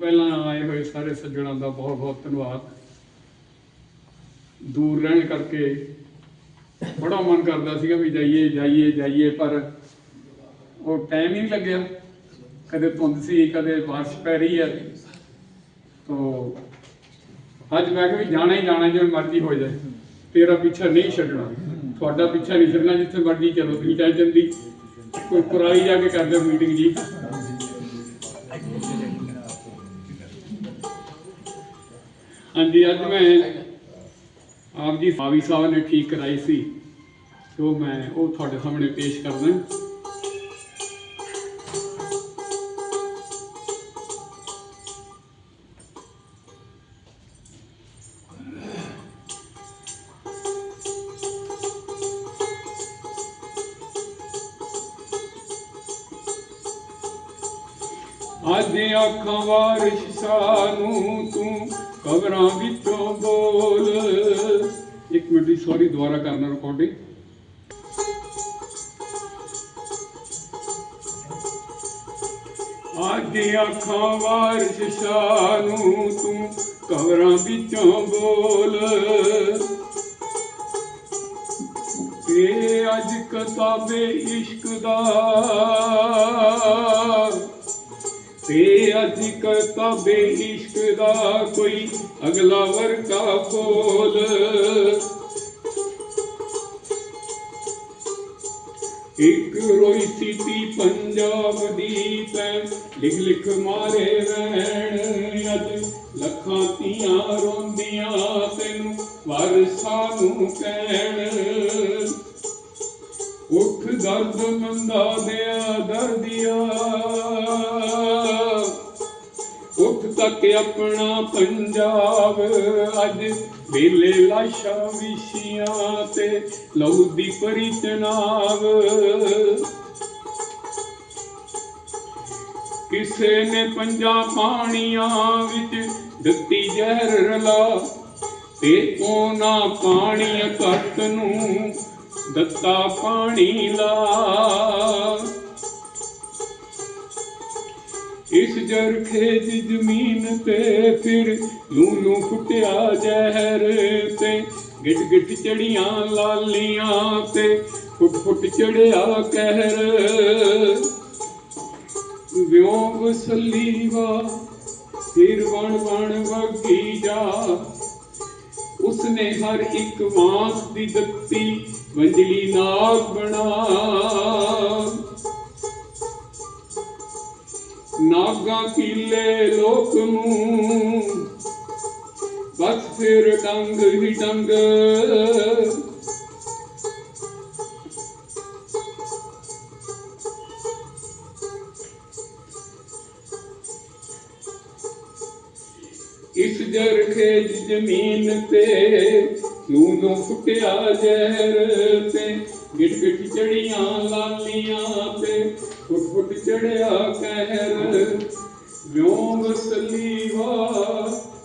ਪਹਿਲਾਂ ਆਏ ਹੋਏ ਸਾਰੇ ਸੱਜਣਾਂ ਦਾ ਬਹੁਤ ਬਹੁਤ ਧੰਨਵਾਦ। ਦੂਰ ਰਹਿਣ ਕਰਕੇ ਬੜਾ ਮਨ ਕਰਦਾ ਸੀਗਾ ਵੀ ਜਾਈਏ ਜਾਈਏ ਜਾਈਏ, ਪਰ ਉਹ ਟਾਈਮ ਹੀ ਨਹੀਂ ਲੱਗਿਆ। ਕਦੇ ਧੁੰਦ ਸੀ, ਕਦੇ ਬਾਰਿਸ਼ ਪੈ ਰਹੀ ਹੈ। ਤੋ ਅੱਜ ਮੈਂ ਕਿਹਾ ਵੀ ਜਾਣਾ ਹੀ ਜਾਣਾ, ਜਿਵੇਂ ਮਰਜ਼ੀ ਹੋ ਜਾਏ। ਤੇਰਾ ਪਿੱਛਾ ਨਹੀਂ ਛੱਡਣਾ। ਤੁਹਾਡਾ ਪਿੱਛਾ ਨਹੀਂ ਛੱਡਣਾ, ਜਿੱਥੇ ਮਰਜ਼ੀ ਚਲੋ, ਤੁਸੀਂ ਟੈਨਸ਼ਨ ਦੀ ਕੋਈ ਪੁਰਾਈ ਜਾ ਕੇ ਕਰਦੇ ਮੀਟਿੰਗ ਜੀ। ਹਾਂਜੀ, ਅੱਜ ਮੈਂ ਆਪ ਜੀ ਫਾਵੀ ਸਾਹਿਬ ਨੇ ਠੀਕ ਕਰਾਈ ਸੀ ਜੋ ਮੈਂ, ਉਹ ਤੁਹਾਡੇ ਸਾਹਮਣੇ ਪੇਸ਼ ਕਰਦਾ। ਅੱਜ ਅੱਖਾਂ ਵਾਰਿਸ਼ ਸਾਨੂੰ ਤੂੰ ਕਬਰਾਂ ਵਿੱਚੋਂ ਬੋਲ। ਇੱਕ ਮਿੰਟ ਦੀ ਸੌਰੀ ਦੁਬਾਰਾ ਕਰਨਾ ਰਿਕਾਰਡਿੰਗ ਅੱਜ ਅੱਖਾਂ ਵਾਰਿਸ਼ ਸਾਨੂੰ ਤੂੰ ਕਬਰਾਂ ਵਿੱਚੋਂ ਬੋਲ। ਤੇ ਅੱਜ ਕਤਾਬੇ ਇਸ਼ਕ ਦਾ ਤੇ ਅੱਜ ਕਿਤਾਬੇ ਇਸ਼ਕ ਦਾ ਕੋਈ ਅਗਲਾ ਵਰਕਾ ਖੋਲ ਇੱਕ ਰੋਈ ਸੀਤੀ ਪੰਜਾਬ ਦੀ ਤੈ ਲਿਖ ਲਿਖ ਮਾਰੇ ਰਹਿਣ। ਅੱਜ ਲੱਖਾਂ ਤੀਆਂ ਰੋਂਦੀਆਂ ਤੈਨੂੰ, ਵਰਸਾ ਨੂੰ ਕਹਿਣ। ਉੱਠ ਦਰਦ ਮੰਦਾ ਤੱਕ ਆਪਣਾ ਪੰਜਾਬ। ਅੱਜ ਵੇਲੇ ਲਾਸ਼ਾਂ ਵਿਸ਼ੀਆਂ ਤੇ ਲਹੂ ਦੀ ਪਰੀ ਤਨਾਵ ਕਿਸੇ ਨੇ ਪੰਜਾਂ ਪਾਣੀਆਂ ਵਿੱਚ ਦਿੱਤੀ ਜ਼ਹਿਰ ਰਲਾ ਤੇ ਉਹਨਾਂ ਪਾਣੀ ਘੱਟ ਨੂੰ ਦਿੱਤਾ ਪਾਣੀ ਲਾ। ਇਸ ਜਰਖੇ ਦੀ ਜ਼ਮੀਨ ਤੇ ਫਿਰ ਲੂ ਲੂ ਫੁੱਟਿਆ ਜ਼ਹਿਰ ਤੇ। ਗਿੱਟ ਗਿੱਟ ਚੜੀਆਂ ਲਾਲੀਆਂ ਤੇ ਫੁੱਟ ਫੁੱਟ ਚੜਿਆ ਕਹਿਰ। ਵਿਉਂ ਸਲੀਵਾ ਫਿਰ ਵਣ ਵਣ ਵਗੀ ਜਾ। ਉਸਨੇ ਹਰ ਇੱਕ ਮਾਸ ਦੀ ਦਿੱਤੀ ਵੰਜਲੀ ਨਾਗ ਬਣਾ। ਨਾਗਾ ਕੀਲੇ ਲੋਕ ਨੂੰ ਬਸ ਫਿਰ ਡੰਗ ਹੀ ਡੰਗ। ਇਸ ਜਰਖੇ ਦੀ ਜ਼ਮੀਨ ਤੇ ਨੂੰ ਨੂੰ ਫੁੱਟਿਆ ਜ਼ਹਿਰ ਤੇ ਗਿਟ ਗਿਟ ਚੜੀਆਂ ਲਾਲੀਆਂ ਤੇ, ਫੁੱਟ ਫੁੱਟ ਚੜਿਆ ਕਹਿਰ। ਵਿਉਂ ਸਲੀਵਾ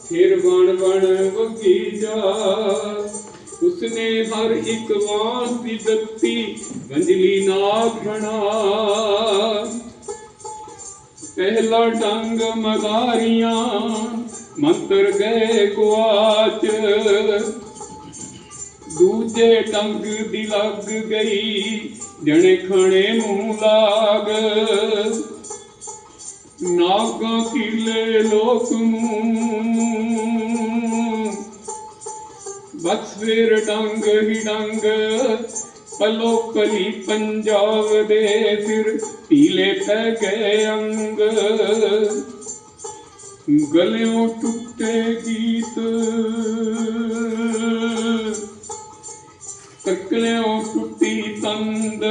ਫਿਰ ਬਣ ਬਣ ਵਗੀ ਜਾ। ਉਸਨੇ ਹਰ ਇੱਕ ਵਾਸ ਦੀ ਦਿੱਤੀ ਵੰਜਲੀ ਨਾਗ ਬਣਾ। ਪਹਿਲਾ ਡੰਗ ਮਦਾਰੀਆਂ, ਮੰਤਰ ਗਏ ਕੁਆਚ ਦੂਜੇ ਡੰਗ ਦੀ ਲੱਗ ਗਈ, ਜਣੇ ਖਣੇ ਨੂੰ ਲਾਗ। ਨਾਗਾ ਕਿਲੇ ਲੋਕ ਨੂੰ। ਬਸ ਫਿਰ ਡੰਗ ਹੀ ਡੰਗ, ਪਲੋ ਪਲੀ ਪੰਜਾਬ ਦੇ ਫਿਰ ਪੀਲੇ ਪੈ ਗਏ ਅੰਗ। ਗਲਿਓਂ ਟੁੱਟੇ ਗੀਤ। ਤਕਲਿਓਂ ਟੁੱਟੀ ਤੰਦ।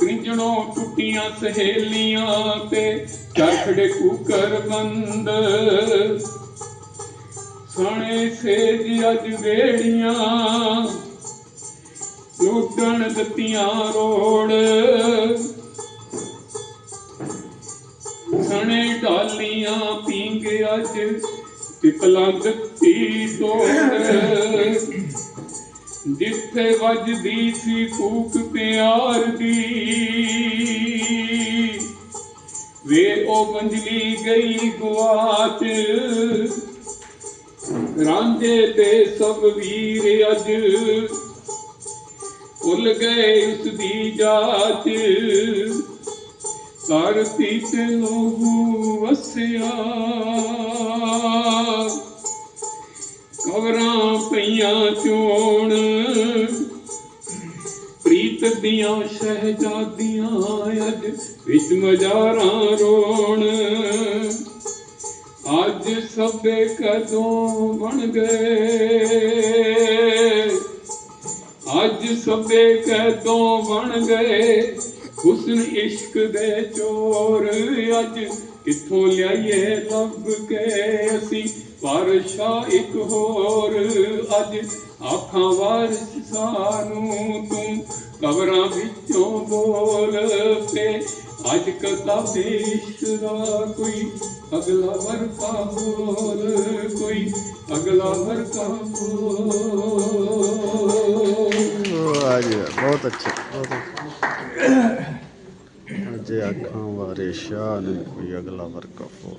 ਕ੍ਰਿੰਜਣੋਂ ਟੁੱਟੀਆਂ ਸਹੇਲੀਆਂ ਤੇ ਚਰਖੜੇ ਕੁਕਰ ਬੰਦ। ਸਣੇ ਸੇਜ ਅੱਜ ਵੇੜੀਆਂ, ਲੁੱਟਣ ਦਿੱਤੀਆਂ ਰੋੜ। ਸਣੇ ਢਾਲੀਆਂ ਪੀਂਗ ਅੱਜ ਪਿਪਲਾਂ ਦਿੱਤੀ ਤੋੜ। ਜਿੱਥੇ ਵੱਜਦੀ ਸੀ ਕੂਕ ਪਿਆਰ ਦੀ। ਵੇ ਉਹ ਮੰਜਲੀ ਗਈ ਗੁਆਚ, ਰਾਂਝੇ ਤੇ ਸਭ ਵੀਰ ਅੱਜ। ਭੁੱਲ ਗਏ ਉਸ ਦੀ ਜਾਚ ਧਰਤੀ ਤੇ ਲੋਹੂ ਵਸਿਆ। ਕਵਰਾਂ ਪਈਆਂ ਚੋਣ ਦੀਆਂ ਸ਼ਹਿਜ਼ਾਦੀਆਂ ਅੱਜ, ਵਿੱਚ ਮਜ਼ਾਰਾਂ ਰੋਣ। ਅੱਜ ਸਭੇ ਕਦੋਂ ਬਣ ਗਏ ਅੱਜ ਸਭੇ ਕਦੋਂ ਬਣ ਗਏ ਹੁਸਨ ਇਸ਼ਕ ਦੇ ਚੋਰ ਅੱਜ ਕਿੱਥੋਂ ਲਿਆਈਏ ਲੱਭ ਕੇ ਅਸੀਂ? ਵਾਰਸ਼ਾ ਇੱਕ ਹੋਰ, ਅੱਜ ਆਖਾਂ ਵਾਰਿਸ ਸਾਨੂੰ ਤੂੰ ਕਬਰਾਂ ਵਿੱਚੋਂ ਬੋਲ ਪੇ। ਅੱਜ ਕਿਤਾਬੇ ਇਸ਼ਕ ਦਾ ਕੋਈ ਅਗਲਾ ਵਰਕਾ ਬੋਲ, ਕੋਈ ਅਗਲਾ ਵਰਕਾ ਬੋਲ। ਵਾਹ ਜੀ ਬਹੁਤ ਅੱਛਾ ਬਹੁਤ ਅੱਛਾ। ਜੇ ਅੱਖਾਂ ਵਾਰੇ ਸ਼ਾਹ ਨੇ ਕੋਈ ਅਗਲਾ ਵਰਕਾ ਹੋ